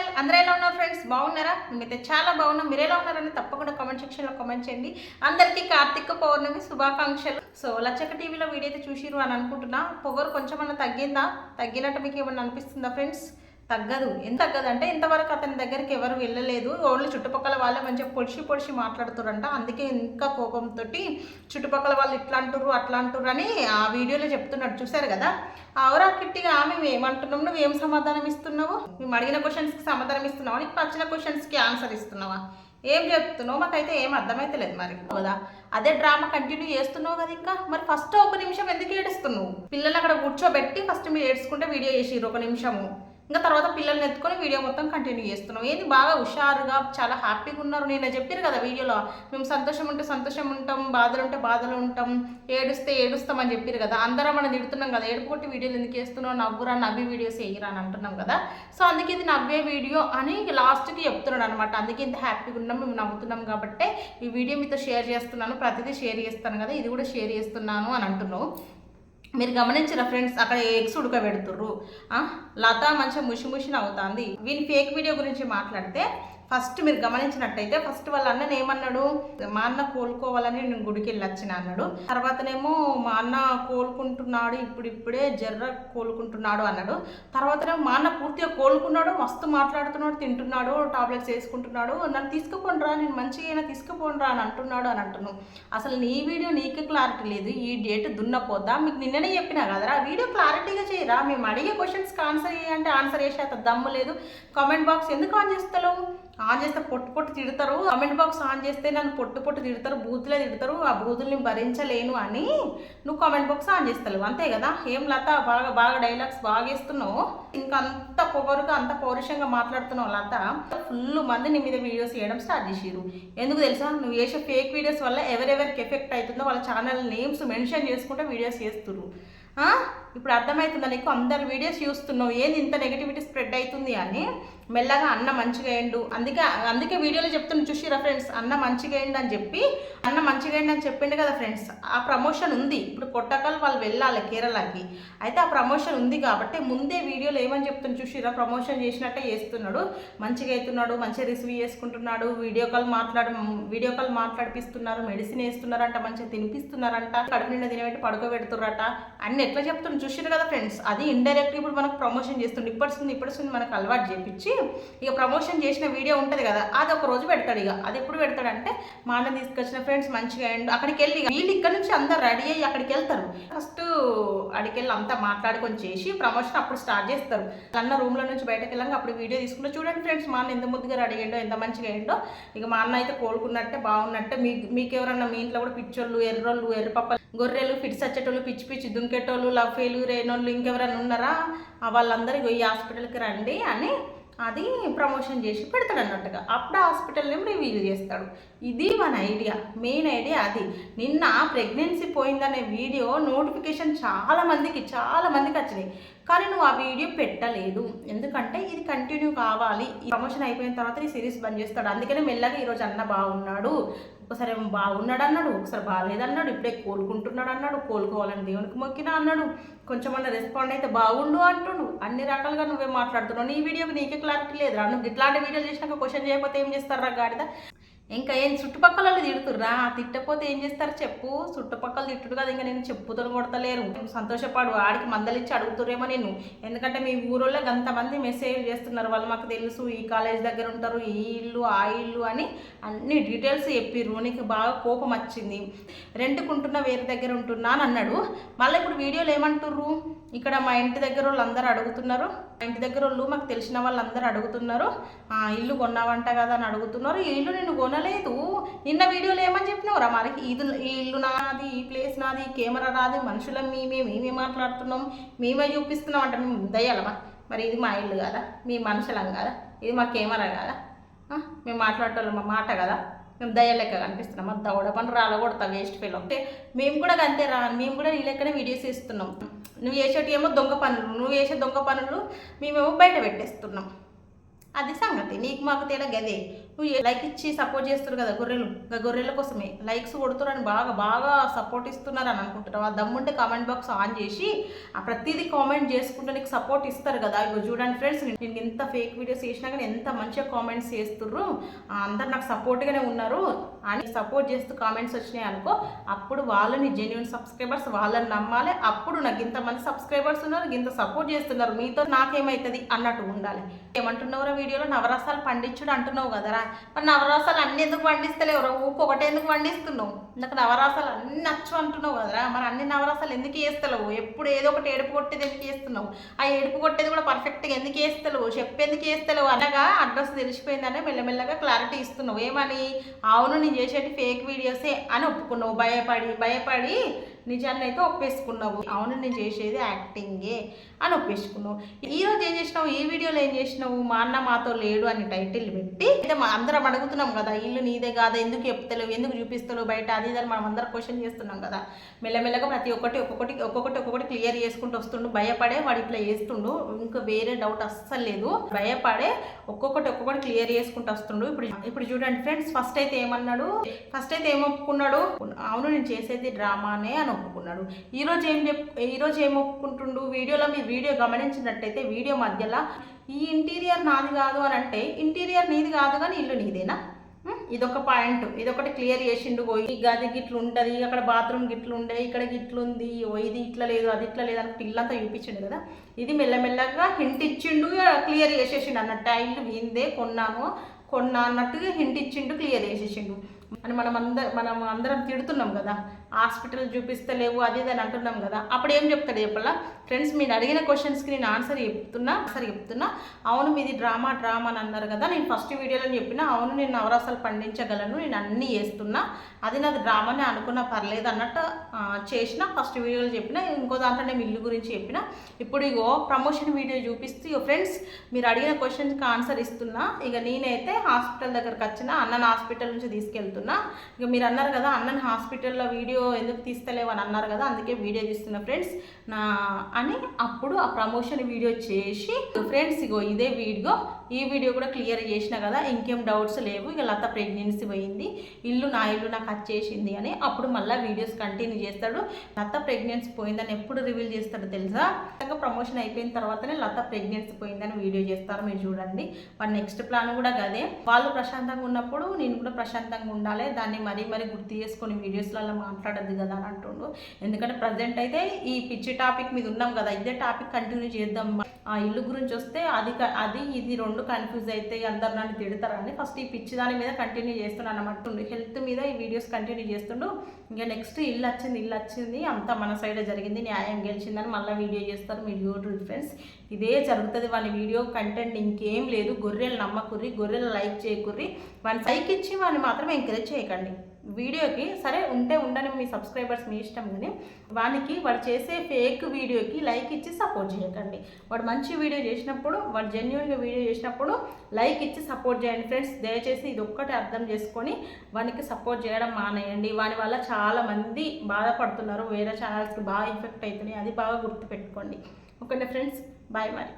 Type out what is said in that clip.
Channel అందరూ ఎలా ఉన్నారు ఫ్రెండ్స్? బాగున్నారా? మేమైతే చాలా బాగున్నాం. మీరు ఎలా ఉన్నారని తప్పకుండా కామెంట్ సెక్షన్లో కామెంట్ చేయండి. అందరికీ కార్తీక పౌర్ణమి శుభాకాంక్షలు. సో లచ్చక టీవీలో వీడియో అయితే చూసిరు అని అనుకుంటున్నా. పొగరు కొంచెం అన్న తగ్గిందా? తగ్గినట్టు మీకు ఏమన్నా అనిపిస్తుందా ఫ్రెండ్స్ తగ్గదు. ఎంత తగ్గదు అంటే ఇంతవరకు అతని దగ్గరికి ఎవరు వెళ్ళలేదు. ఓన్లీ చుట్టుపక్కల వాళ్ళే మంచిగా పొడిచి పొడిచి మాట్లాడుతారంట అందుకే ఇంకా కోపంతో చుట్టుపక్కల వాళ్ళు ఇట్లా అంటుర్రు అట్లా అంటుర్రు అని ఆ వీడియోలో చెప్తున్నాడు చూశారు కదా. అవరా కిట్టిగా మేము ఏమంటున్నావు నువ్వు ఏం సమాధానం ఇస్తున్నావు? మేము అడిగిన క్వశ్చన్స్కి సమాధానం ఇస్తున్నావా? నీకు వచ్చిన క్వశ్చన్స్కి ఆన్సర్ ఇస్తున్నావా? ఏం చెప్తున్నావు? మాకైతే ఏం అర్థమైతలేదు మరి. కదా. అదే డ్రామా కంటిన్యూ చేస్తున్నావు కదా ఇంకా? మరి ఫస్ట్ ఒక నిమిషం ఎందుకు ఏడుస్తున్నావు? పిల్లలు అక్కడ కూర్చోబెట్టి ఫస్ట్ మీరు ఏడ్చుకుంటే వీడియో చేసిర్రు ఒక నిమిషము. ఇంకా తర్వాత పిల్లల్ని ఎత్తుకొని వీడియో మొత్తం కంటిన్యూ చేస్తున్నాం. ఏది బాగా హుషారుగా చాలా హ్యాపీగా ఉన్నారు. నేను చెప్పారు కదా వీడియోలో మేము సంతోషం ఉంటే సంతోషం ఉంటాం బాధలు ఉంటే బాధలు ఉంటాం ఏడుస్తే ఏడుస్తాం అని చెప్పారు కదా. అందరం మనం తిడుతున్నాం కదా ఏడుపు కొట్టి వీడియోలు ఎందుకు వేస్తున్నావు నవ్వురా నవ్వి వీడియోస్ వేయరా అని అంటున్నాం కదా. సో అందుకే ఇది నవ్వే వీడియో అని లాస్ట్కి చెప్తున్నాడు అనమాట అందుకే ఇంత హ్యాపీగా ఉన్నాం మేము నవ్వుతున్నాం కాబట్టి ఈ వీడియో మీతో షేర్ చేస్తున్నాను. ప్రతిదీ షేర్ చేస్తాను కదా ఇది కూడా షేర్ చేస్తున్నాను అని అంటున్నావు. మీరు గమనించిన ఫ్రెండ్స్ అక్కడ ఎగ్స్ ఉడకబెడుతుర్రు? లత మంచిగా ముషి ముషి అవుతుంది. వీని ఫేక్ వీడియో గురించి మాట్లాడితే ఫస్ట్ మీరు గమనించినట్టయితే ఫస్ట్ వాళ్ళ అన్నని ఏమన్నాడు? మా అన్న కోలుకోవాలని నేను గుడికి వెళ్ళి వచ్చిన అన్నాడు. తర్వాతనేమో మా అన్న కోలుకుంటున్నాడు ఇప్పుడు ఇప్పుడే జర్ర కోలుకుంటున్నాడు అన్నాడు. తర్వాతనేమో మా అన్న పూర్తిగా కోలుకున్నాడు మస్తు మాట్లాడుతున్నాడు తింటున్నాడు టాబ్లెట్స్ వేసుకుంటున్నాడు. నన్ను తీసుకుపోండిరా నేను మంచిగా అయినా తీసుకుపోండిరా అని అంటున్నాడు అని అంటున్నాను అసలు నీ వీడియో నీకే క్లారిటీ లేదు ఈ డేట్ దున్నపోద్దా? మీకు నిన్ననే చెప్పినా కదరా వీడియో క్లారిటీగా చేయరా? మేము అడిగే క్వశ్చన్స్కి ఆన్సర్ చేయంటే ఆన్సర్ చేసే అంత దమ్ము లేదు. కామెంట్ బాక్స్ ఎందుకు ఆన్ చేస్తలేవు? ఆన్ చేస్తే పొట్టు పొట్టు తిడతారు. కామెంట్ బాక్స్ ఆన్ చేస్తే నన్ను పొట్టు పొట్టు తిడతారు బూతులే తిడతారు ఆ బూతుల్ని భరించలేను అని నువ్వు కామెంట్ బాక్స్ ఆన్ చేస్తలేవు. అంతే కదా? ఏం లత బాగా బాగా డైలాగ్స్ బాగా వేస్తున్నావు ఇంకా అంత పొగరుగా అంత పౌరుషంగా మాట్లాడుతున్నావు లత. ఫుల్ మంది నీ మీద వీడియోస్ చేయడం స్టార్ట్ చేసిరు ఎందుకు తెలుసా? నువ్వు చేసే ఫేక్ వీడియోస్ వల్ల ఎవరెవరికి ఎఫెక్ట్ అవుతుందో వాళ్ళ ఛానల్ నేమ్స్ మెన్షన్ చేసుకుంటే వీడియోస్ చేస్తున్నారు ఇప్పుడు అర్థమవుతుందా నీకు? అందరు వీడియోస్ చూస్తున్నావు. ఏంది ఇంత నెగిటివిటీ స్ప్రెడ్ అవుతుంది అని? మెల్లగా అన్న మంచిగా వేయండు అందుకే అందుకే వీడియోలో చెప్తున్నా చూసిరా ఫ్రెండ్స్ అన్న మంచిగా వేయండి అని చెప్పి అన్న మంచిగా వేయండి అని చెప్పిండు కదా ఫ్రెండ్స్. ఆ ప్రమోషన్ ఉంది. ఇప్పుడు కొట్టకల్ వాళ్ళు వెళ్ళాలి కేరళకి. అయితే ఆ ప్రమోషన్ ఉంది కాబట్టి ముందే వీడియోలో ఏమని చెప్తున్నా చూసిరా? ప్రమోషన్ చేసినట్టే చేస్తున్నాడు. మంచిగా అవుతున్నాడు మంచిగా రిసీవ్ చేసుకుంటున్నాడు. వీడియో కాల్ మాట్లాడు వీడియో కాల్ మాట్లాడిపిస్తున్నారు మెడిసిన్ వేస్తున్నారంట మంచిగా తినిపిస్తున్నారంట. కడుపు నిండా తినబెట్టి పడుకోబెడుతున్నారట. అన్ని ఎట్లా చెప్తున్నా చూసిరు కదా ఫ్రెండ్స్. అది ఇండైరెక్ట్ ఇప్పుడు మనకు ప్రమోషన్ చేస్తుండే. ఇప్పటి ఇప్పటి మనకు అలవాటు చేపించి ఇక ప్రమోషన్ చేసిన వీడియో ఉంటుంది కదా అది ఒక రోజు పెడతాడు ఇక. అది ఎప్పుడు పెడతాడంటే మా అన్న తీసుకొచ్చిన ఫ్రెండ్స్ మంచిగా అండ్ అక్కడికి వెళ్ళి వీళ్ళు ఇక్కడ నుంచి అందరు రెడీ అయ్యి అక్కడికి వెళ్తారు. ఫస్ట్ అక్కడికి వెళ్ళి అంతా మాట్లాడుకొని చేసి ప్రమోషన్ అప్పుడు స్టార్ట్ చేస్తారు. అన్న రూమ్లో నుంచి బయటకు వెళ్ళాక అప్పుడు వీడియో తీసుకుంటే చూడండి ఫ్రెండ్స్ మా అన్న ఎంత ముద్దుగా రెడీ అయ్యిండో ఎంత మంచిగా అయ్యిండో. ఇక మా అన్న అయితే కోలుకున్నట్టే బాగున్నట్టే. మీ మీకు ఎవరన్నా మీ ఇంట్లో కూడా పిచ్చోళ్ళు ఎర్రోళ్ళు ఎర్రపప్పలు గొర్రెలు ఫిట్స్ వచ్చేటోళ్ళు పిచ్చి పిచ్చి దుంకేటోళ్ళు లవ్ రేనోళ్ళు ఇంకెవరైనా ఉన్నారా? వాళ్ళందరూ ఇగో ఈ హాస్పిటల్కి రండి అని అది ప్రమోషన్ చేసి పెడతాడు అన్నట్టుగా అప్పుడు హాస్పిటల్ నేమ్ రివీల్ చేస్తాడు. ఇది మన ఐడియా మెయిన్ ఐడియా అది. నిన్న ప్రెగ్నెన్సీ పోయిందనే వీడియో నోటిఫికేషన్ చాలా మందికి చాలా మందికి వచ్చినాయి. కానీ నువ్వు ఆ వీడియో పెట్టలేదు. ఎందుకంటే ఇది కంటిన్యూ కావాలి. ఈ ప్రమోషన్ అయిపోయిన తర్వాత ఈ సిరీస్ బంద్ చేస్తాడు. అందుకనే మెల్లగా ఈరోజు అన్న బాగున్నాడు ఒకసారి ఏమో బాగున్నాడు అన్నాడు ఒకసారి బాగాలేదన్నాడు ఇప్పుడే కోలుకుంటున్నాడు అన్నాడు కోలుకోవాలని దేవునికి మొక్కినా అన్నాడు. కొంచెం అన్న రెస్పాండ్ అయితే బాగుండు అంటుండు. అన్ని రకాలుగా నువ్వే మాట్లాడుతున్నావు. నీ వీడియోకి నీకే క్లారిటీ లేదు నువ్వు ఇట్లాంటి వీడియోలు చేసినాక క్వశ్చన్ చేయకపోతే ఏం చేస్తారా గాడిద? ఇంకా ఏం చుట్టుపక్కల తిడుతుర్రా? తిట్టపోతే ఏం చేస్తారు చెప్పు? చుట్టుపక్కల తిట్టుడు కదా ఇంకా నేను చెప్పుతో కొడతలేరు సంతోషపాడు ఆడికి మందలిచ్చి అడుగుతురేమో నేను ఎందుకంటే మీ ఊరోళ్ళకి అంతమంది మెసేజ్ చేస్తున్నారు. వాళ్ళు మాకు తెలుసు ఈ కాలేజ్ దగ్గర ఉంటారు ఈ ఇల్లు ఆ ఇల్లు అని అన్ని డీటెయిల్స్ చెప్పిర్రు. నీకు బాగా కోపం వచ్చింది. రెంట్కుంటున్నా వేరే దగ్గర ఉంటున్నా అని అన్నాడు. మళ్ళీ ఇప్పుడు వీడియోలు ఏమంటుర్రు? ఇక్కడ మా ఇంటి దగ్గర వాళ్ళు అడుగుతున్నారు. మా ఇంటి దగ్గర వాళ్ళు మాకు తెలిసిన వాళ్ళందరూ అడుగుతున్నారు. "ఆ, ఇల్లు కొన్నావంట కదా అని అడుగుతున్నారు. ఈ ఇల్లు నేను కొనలేదు. నిన్న వీడియోలో ఏమని చెప్పినావురా మరి? ఇది ఈ ఇల్లు నాది ఈ ప్లేస్ నాది కెమెరా రాది మనుషులం మేమే మేమే మాట్లాడుతున్నాం. మేమే చూపిస్తున్నాం అంటే మేము దయ్యాలమా? మరి ఇది మా ఇల్లు కదా మీ మనుషులం కదా ఇది మా కెమెరా కదా. మేము మాట్లాడటం మా మాట కదా. మేము దయ్య లెక్క కనిపిస్తున్నాం. మా దవడ పని రాలగొడతా వేస్ట్ ఫీల్ అంటే మేము కూడా అంతే రా మేము కూడా నీ లెక్కనే వీడియోస్ ఇస్తున్నాం. నువ్వు చేసేటి ఏమో దొంగ పనులు నువ్వు చేసే దొంగ పనులు మేమేమో బయట పెట్టేస్తున్నాం. అది సంగతి నీకు మాకు తేడా గదే. లైక్ ఇచ్చి సపోర్ట్ చేస్తారు కదా గొర్రెలు. ఇంకా గొర్రెల కోసమే. లైక్స్ కొడుతున్నారని బాగా బాగా సపోర్ట్ ఇస్తున్నారు అని అనుకుంటున్నావు. ఆ దమ్ముంటే కామెంట్ బాక్స్ ఆన్ చేసి ఆ ప్రతిదీ కామెంట్ చేసుకుంటూ నీకు సపోర్ట్ ఇస్తారు కదా. ఇగో చూడండి ఫ్రెండ్స్ నేను ఎంత ఫేక్ వీడియోస్ చేసినా కానీ ఎంత మంచిగా కామెంట్స్ చేస్తుర్రు. అందరు నాకు సపోర్ట్గానే ఉన్నారు. అని సపోర్ట్ చేస్తూ కామెంట్స్ వచ్చినాయి అనుకో అప్పుడు వాళ్ళని జెన్యున్ సబ్స్క్రైబర్స్ వాళ్ళని నమ్మాలి. అప్పుడు నాకు ఇంతమంది సబ్స్క్రైబర్స్ ఉన్నారు ఇంత సపోర్ట్ చేస్తున్నారు. మీతో నాకేమవుతుంది అన్నట్టు ఉండాలి. ఏమంటున్నావురా వీడియోలో? నవరసాలు పండించుడు అంటున్నావు కదరా. మరి నవరసాలు అన్ని ఎందుకు పండిస్తలేవు? ఊకు ఒకటే ఎందుకు పండిస్తున్నావు? నాకు నవరసాలు అన్ని నచ్చు అంటున్నావు కదరా. మరి అన్ని నవరసాలు ఎందుకు వేస్తలేవు ఎప్పుడు ఏదో ఒకటి ఏడుపు కొట్టేది ఎందుకు వేస్తున్నావు ఆ ఏడుపు కొట్టేది కూడా పర్ఫెక్ట్గా ఎందుకు వేస్తలేవు చెప్పేందుకు వేస్తలేవు అనగా అడ్రస్ తెలిసిపోయిందనే మెల్లమెల్లగా క్లారిటీ ఇస్తున్నావు. ఏమని? అవును నేను చేసేటి ఫేక్ వీడియోసే అని ఒప్పుకున్నావు. భయపడి భయపడి నిజాన్ని అయితే ఒప్పేసుకున్నావు. అవును నేను చేసేది యాక్టింగే అని ఒప్పేసుకున్నావు. ఈ రోజు ఏం చేసినావు? ఈ వీడియోలో ఏం చేసినావు? మా అన్న మాతో లేడు అని టైటిల్ పెట్టి అయితే అందరం అడుగుతున్నాం కదా ఇల్లు నీదే కాదా? ఎందుకు చెప్తలేవు? ఎందుకు చూపిస్తలేవు బయట? అది ఇది అని మనం అందరం క్వశ్చన్ చేస్తున్నాం కదా. మెల్లమెల్లగా ప్రతి ఒక్కటి ఒక్కొక్కటి ఒక్కొక్కటి ఒక్కొక్కటి క్లియర్ చేసుకుంటూ వస్తుండు. భయపడే వాడు ఇట్లా చేస్తుండు. ఇంకా వేరే డౌట్ అస్సలు లేదు. భయపడే ఒక్కొక్కటి ఒక్కొక్కటి క్లియర్ చేసుకుంటూ వస్తుండు. ఇప్పుడు ఇప్పుడు చూడండి ఫ్రెండ్స్ ఫస్ట్ అయితే ఏమన్నాడు? ఫస్ట్ అయితే ఏమొప్పుకున్నాడు అవును నేను చేసేది డ్రామానే అని ఒప్పుకున్నాడు ఈరోజు ఏం చెప్ ఏం ఒప్పుకుంటుండు? వీడియోలో మీరు వీడియో గమనించినట్టయితే వీడియో మధ్యలో ఈ ఇంటీరియర్ నాది కాదు అని అంటే ఇంటీరియర్ నీది కాదు కానీ ఇల్లు నీదేనా? ఇదొక పాయింట్. ఇదొకటి క్లియర్ చేసిండు పోయి ఈ గది గిట్లు ఉంటుంది అక్కడ బాత్రూమ్ గిట్లు ఉండే ఇక్కడ గిట్లు ఉంది ఓ ఇది ఇట్లా లేదు అది ఇట్లా లేదు అని పిల్లంతా చూపించిండు కదా. ఇది మెల్లమెల్లగా హింట్ ఇచ్చిండు క్లియర్ చేసేసిండు అన్నట్టు. ఆ ఇల్లు విందే కొన్నాను కొన్నా అన్నట్టుగా హింట్ ఇచ్చిండు క్లియర్ చేసేసిండు. అని మనం అందరం మనం అందరం తిడుతున్నాం కదా. హాస్పిటల్ చూపిస్తలేవు అది ఇది అని అంటున్నాం కదా. అప్పుడు ఏం చెప్తాడు చెప్పాలా? ఫ్రెండ్స్ మీరు అడిగిన క్వశ్చన్స్కి నేను ఆన్సర్ చెప్తున్నా ఆన్సర్ చెప్తున్నా. అవును మీది డ్రామా డ్రామా అని అన్నారు కదా. నేను ఫస్ట్ వీడియోలో చెప్పిన అవును నేను నవరాసాలు పండించగలను నేను అన్నీ చేస్తున్నా. అది నాది డ్రామానే అనుకున్నా పర్లేదు అన్నట్టు చేసిన ఫస్ట్ వీడియోలో చెప్పిన ఇంకో దాంట్లో నేను ఇల్లు గురించి చెప్పిన. ఇప్పుడు ఇగో ప్రమోషన్ వీడియో చూపిస్తూ ఇగో ఫ్రెండ్స్ మీరు అడిగిన క్వశ్చన్స్కి ఆన్సర్ ఇస్తున్నా. ఇక నేనైతే హాస్పిటల్ దగ్గరకు వచ్చిన అన్న హాస్పిటల్ నుంచి తీసుకెళ్తున్నా. ఇక మీరు అన్నారు కదా అన్నని హాస్పిటల్లో వీడియో ఎందుకు తీస్తలేవు అని అన్నారు కదా అందుకే వీడియో తీస్తున్నా ఫ్రెండ్స్. నా అని అప్పుడు ఆ ప్రమోషన్ వీడియో చేసి ఫ్రెండ్స్ ఇగో ఇదే వీడియో ఈ వీడియో కూడా క్లియర్ చేసిన కదా ఇంకేం డౌట్స్ లేవు. ఇక లత ప్రెగ్నెన్సీ పోయింది. ఇల్లు నా ఇల్లు నాకు వచ్చేసింది అని అప్పుడు మళ్ళీ వీడియోస్ కంటిన్యూ చేస్తాడు. లత ప్రెగ్నెన్సీ పోయిందని ఎప్పుడు రివీల్ చేస్తాడో తెలుసా? ఇంకా ప్రమోషన్ అయిపోయిన తర్వాతనే లత ప్రెగ్నెన్సీ పోయిందని వీడియో చేస్తారు. మీరు చూడండి. వాడి నెక్స్ట్ ప్లాన్ కూడా గదే. వాళ్ళు ప్రశాంతంగా ఉన్నప్పుడు నేను కూడా ప్రశాంతంగా ఉండాలి. దాన్ని మరీ మరీ గుర్తు చేసుకొని వీడియోస్లలో మాట్లాడద్దు కదా అని అంటుండు. ఎందుకంటే ప్రజెంట్ అయితే ఈ పిచ్చి టాపిక్ మీద ఉన్నాం కదా. ఇదే టాపిక్ కంటిన్యూ చేద్దాం. ఆ ఇల్లు గురించి వస్తే అది క- అది ఇది రెండు కన్ఫ్యూజ్ అయితే అందరు నన్ను తిడతారని ఫస్ట్ ఈ పిచ్చి దాని మీద కంటిన్యూ చేస్తున్నాను అన్నమాట. హెల్త్ మీద ఈ వీడియోస్ కంటిన్యూ చేస్తుండు. ఇంకా నెక్స్ట్ ఇల్లు వచ్చింది ఇల్లు వచ్చింది అంతా మన సైడ్ జరిగింది న్యాయం గెలిచిందని మళ్ళీ వీడియో చేస్తారు మీరు యూట్యూబ్ ఫ్రెండ్స్ ఇదే జరుగుతుంది వాళ్ళ వీడియో కంటెంట్ ఇంకేం లేదు. గొర్రెలు నమ్మకుర్రి గొర్రెలు లైక్ చేయకుర్రి. వాళ్ళని సైక్ ఇచ్చి వాళ్ళని మాత్రం ఎంకరేజ్ చేయకండి. వీడియోకి సరే ఉంటే ఉండని మీ సబ్స్క్రైబర్స్ మీ ఇష్టం కానీ వానికి వాడు చేసే ఫేక్ వీడియోకి లైక్ ఇచ్చి సపోర్ట్ చేయకండి. వాడు మంచి వీడియో చేసినప్పుడు వాడు జెన్యున్గా వీడియో చేసినప్పుడు లైక్ ఇచ్చి సపోర్ట్ చేయండి ఫ్రెండ్స్. దయచేసి ఇది ఒక్కటి అర్థం చేసుకొని వానికి సపోర్ట్ చేయడం మానేయండి. వాని వల్ల చాలామంది బాధపడుతున్నారు. వేరే ఛానల్స్కి బాగా ఎఫెక్ట్ అవుతున్నాయి అది బాగా గుర్తుపెట్టుకోండి. Okay friends? బాయ్ మరి.